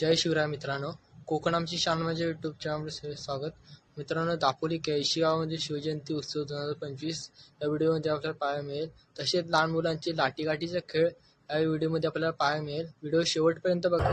जय शिवराय मित्रांनो. कोकण आमची शान माझ्या यूट्यूब चॅनलवर स्वागत. मित्रांनो दापोली केळशी शिवजयंती उत्सव दोन हजार पंचवीस या व्हिडिओमध्ये आपल्याला पाहायला मिळेल. तसेच लहान मुलांचे लाठीगाठीचा खेळ या व्हिडिओमध्ये आपल्याला पाहायला मिळेल. व्हिडिओ शेवटपर्यंत बघा.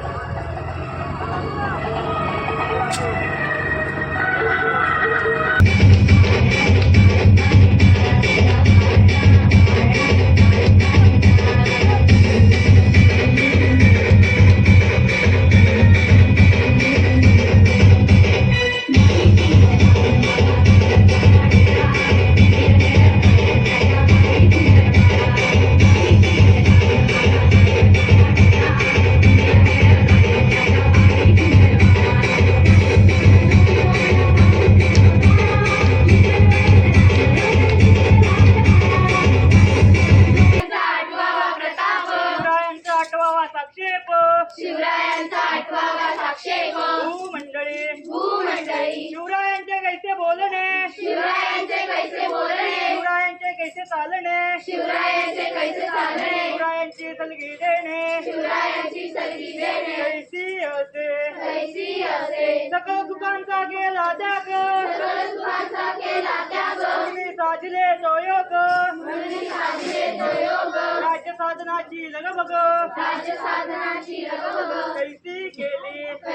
आठवावा साक्षेप मंडळी शिवरायांचे कैसे बोलणे? शिवरायांचे कैसे बोलणे? शिवरायांचे कैसे चालणे? शिवरायांचे कैसे चालणे? शिवरायांची सलगी देणे. शिवरायांची सलगी देणे. कैसी असे. कैसी असे. सकळ सुखांचा गेला त्याग. सकळ सुखांचा केला त्याग. तुम्ही साजले तो योग. म्हणून साधले तो योग. राज्य साधनाची लगबग. राज्य साधनाची लगबग.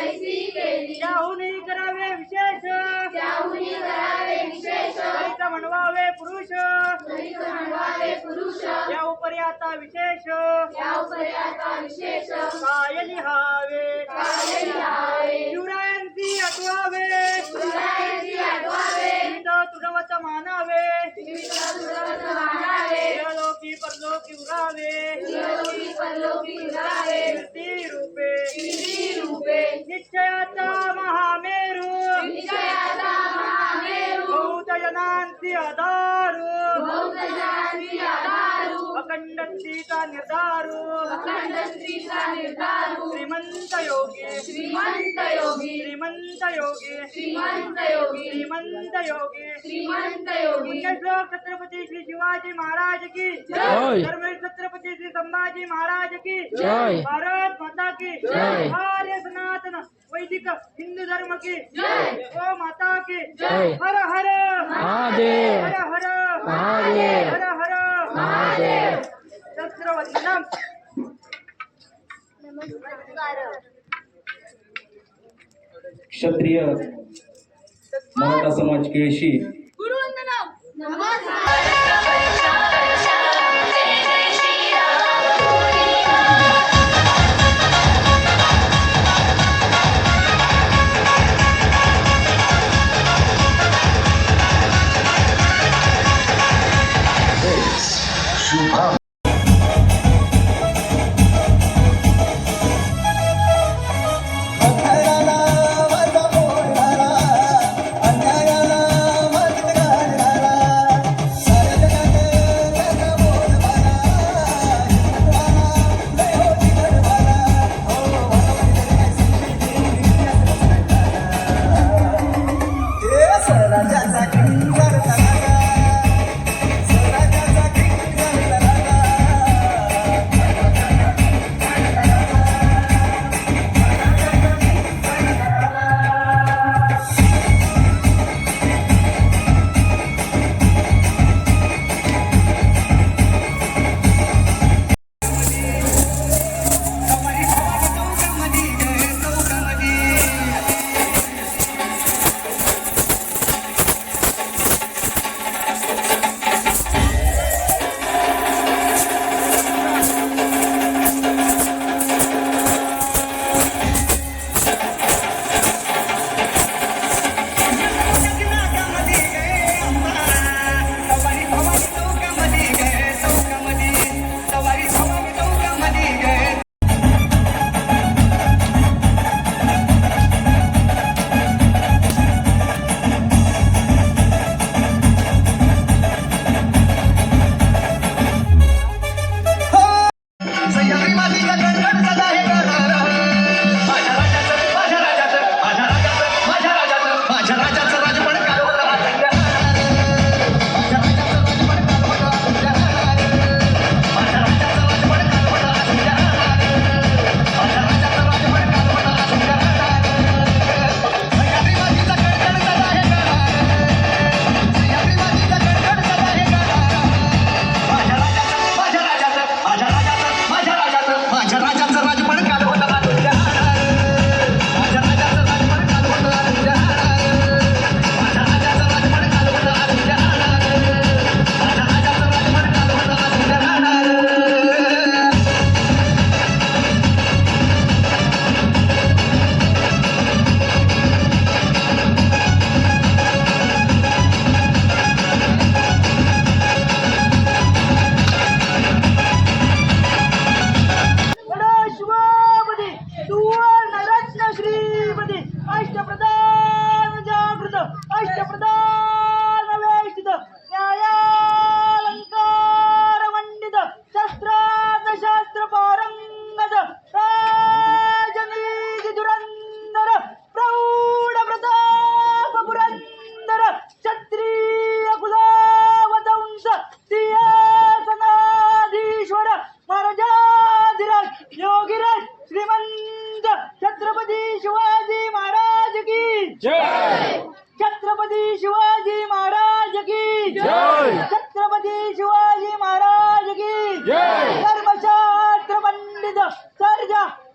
कैसी केली करावे विशेष. त्याहुनी करावे विशेष. कैसा म्हणवावे पुरुष. तरी म्हणवावे पुरुष. या उपरी आता विशेष. या उपरी आता विशेष. काय लिहावे काय लिहावे शिवरायांची आठवावे शिवरायांची आठवावे तुडवत मानावे. सुरवत मानावे. लोकी परलोकी उरावे. इहलोकी परलोकी उरावे. कीर्ती रूपे स्त्रीचा निर्धारू अखंड स्त्रीचा निर्धारू श्रीमंत योगी श्रीमंत योगी श्रीमंत योगी श्रीमंत योगी श्रीमंत योगी श्रीमंत योगी पुण्यश्लोक छत्रपती श्री शिवाजी महाराज की जय. धर्मवीर छत्रपती श्री संभाजी महाराज की जय. भारत माता की जय. आर्य सनातन वैदिक हिंदू धर्म की जय. ओ माता की जय. हर हर महादेव. हर हर महादेव. हर हर महादेव. क्षत्रिय मराठा समाज केळशी. अन्यायाला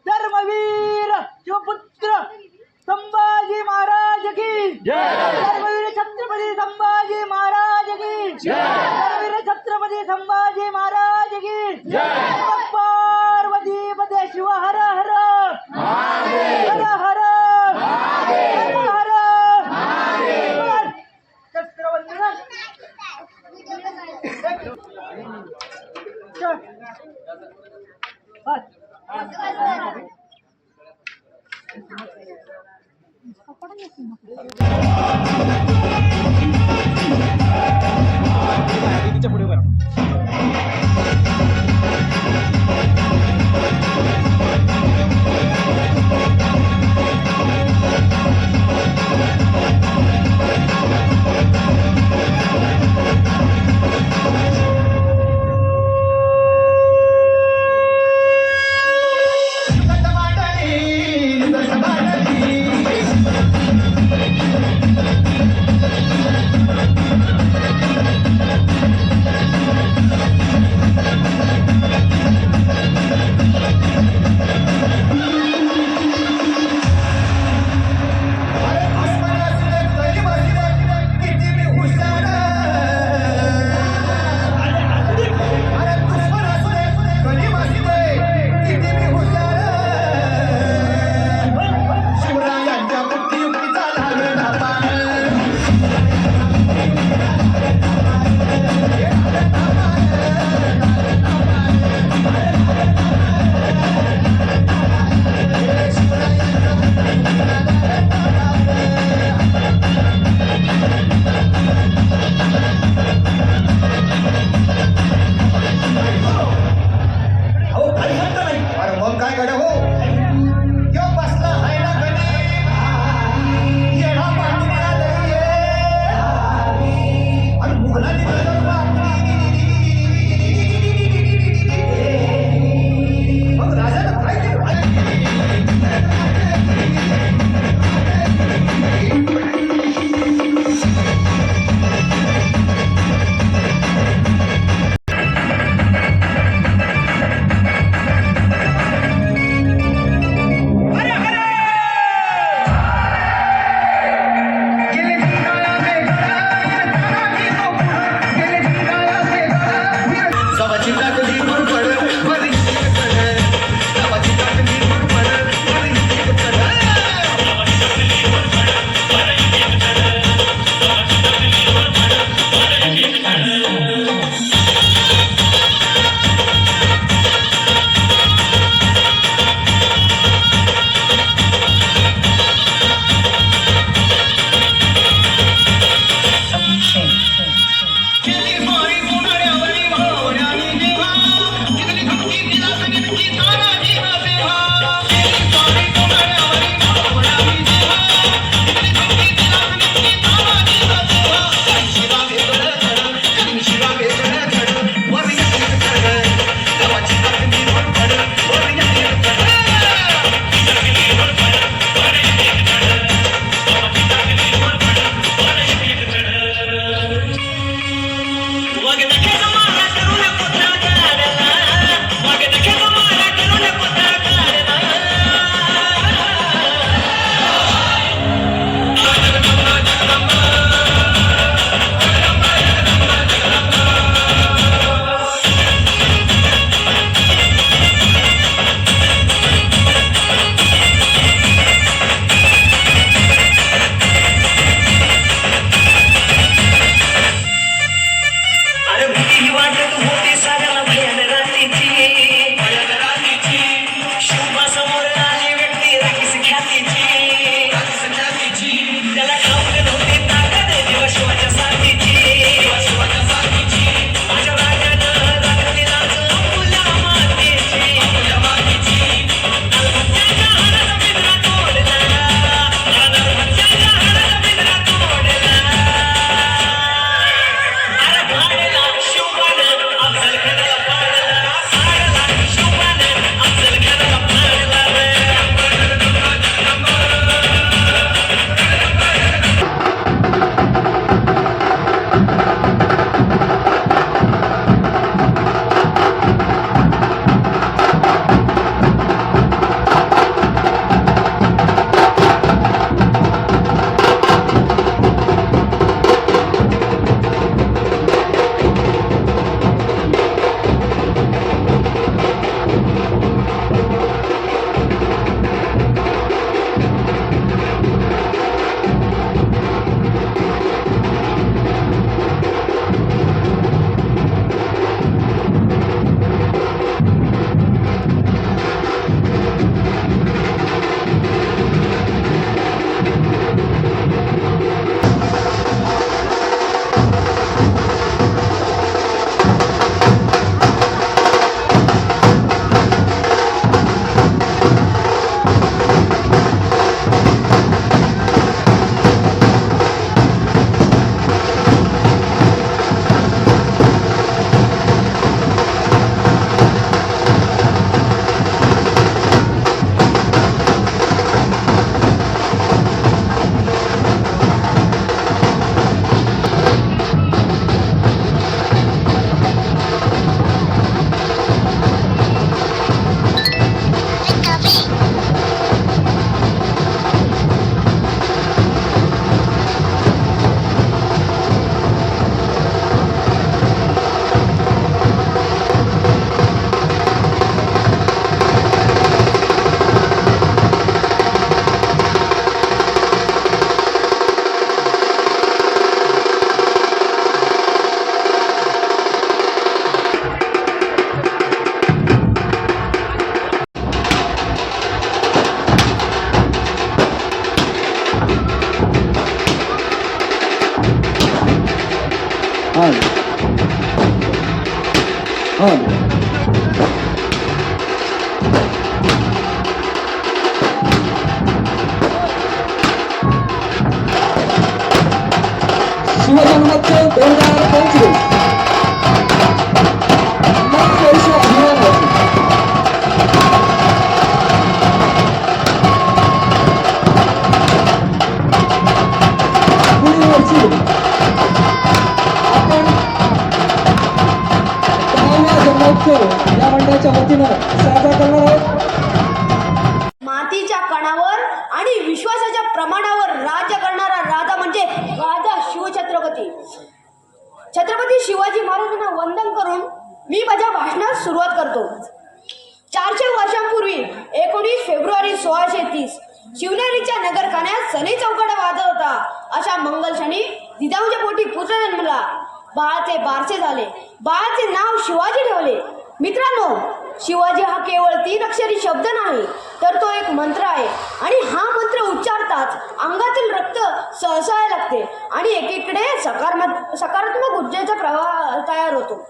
धर्मवीर शिवपुत्र संभाजी महाराज की. धर्मवीर छत्रपती संभाजी महाराज की. धर्मवीर छत्रपती संभाजी महाराज की. തിരിച്ച പൊടി വരണം आणि मग काय गड्या हो? जन्मोत्सव या मंडळाच्या वतीनं साजरा करणार आहोत. छत्रपती शिवाजी महाराजांना वंदन करून मी माझ्या भाषणास सुरुवात करतो. चारशे वर्षांपूर्वी एकोणीस फेब्रुवारी सोळाशे तीस शिवनेरीच्या नगरखान्यात सनी चौकडा वाजत होता अशा मंगलक्षणी जिजाऊच्या पोटी पुत्र जन्मला बाळाचे बारसे झाले. बाळाचे नाव शिवाजी ठेवले. मित्रांनो शिवाजी हा केवळ तीन अक्षरी शब्द नाही तर तो एक मंत्र आहे. आणि हा मंत्र उच्चारताच अंगातील रक्त सहसायला लागते आणि एकीकडे सकारात्मक सकारात्मक ऊर्जेचा प्रवाह तयार होतो.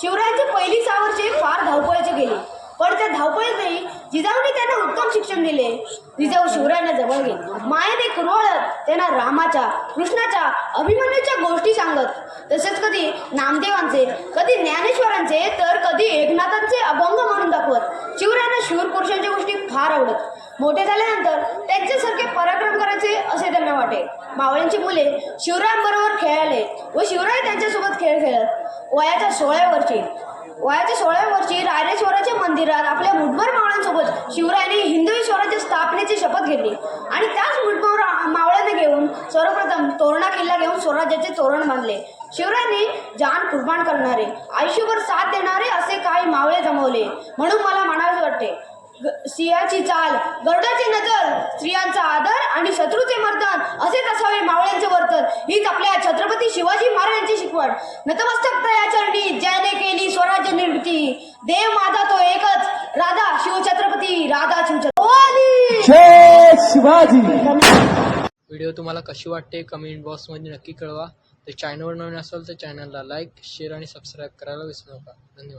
शिवरायांची पहिली सहा वर्षे फार धावपळीची गेली. पण त्या धावपळीतही जिजाऊने त्यांना उत्तम शिक्षण दिले. जिजाऊ शिवरायांना जवळ गेले. मायेने कुरवळत त्यांना रामाच्या कृष्णाच्या अभिमन्यूच्या गोष्टी सांगत. तसेच कधी नामदेवांचे कधी ज्ञानेश्वरांचे तर कधी एकनाथांचे अभंग म्हणून दाखवत शिवरायांना शूर पुरुषांच्या गोष्टी फार आवडत. मोठे झाल्यानंतर त्यांच्यासारखे पराक्रम करायचे असे त्यांना वाटे. मावळ्यांची मुले शिवरायांबरोबर खेळाले व शिवराय त्यांच्यासोबत खेळ खेळत. वयाच्या सोळाव्या वर्षी वयाच्या सोळाव्या वर्षी रायरेश्वराच्या मंदिरात आपल्या मुठभर मावळ्यांसोबत शिवरायांनी हिंदवी स्वराज्य स्थापनेची शपथ घेतली. आणि त्याच मुठभर मावळ्यांना घेऊन सर्वप्रथम तोरणा किल्ला घेऊन स्वराज्याचे तोरण बांधले. शिवरायांनी जान कुर्बान करणारे आयुष्यभर साथ देणारे असे काही मावळे जमवले. म्हणून मला म्हणावे वाटते सिंहाची चाल गरुडाची नजर स्त्रियांचा आदर आणि शत्रूचे मर्दन असेच असावे मावळ्यांचे वर्तन. हीच आपल्या छत्रपती शिवाजी महाराजांची शिकवण. नतमस्तक या चरणी ज्याने केली स्वराज्य निर्मिती. देव माझा तो एकच राधा शिवछत्रपती राधा शिवछत्रपती. जय शिवाजी. व्हिडिओ तुम्हाला कशी वाटते कमेंट बॉक्समध्ये नक्की कळवा. तर चॅनलवर नवीन असाल तर चॅनलला लाईक शेअर आणि सबस्क्राईब करायला विसरू नका. धन्यवाद.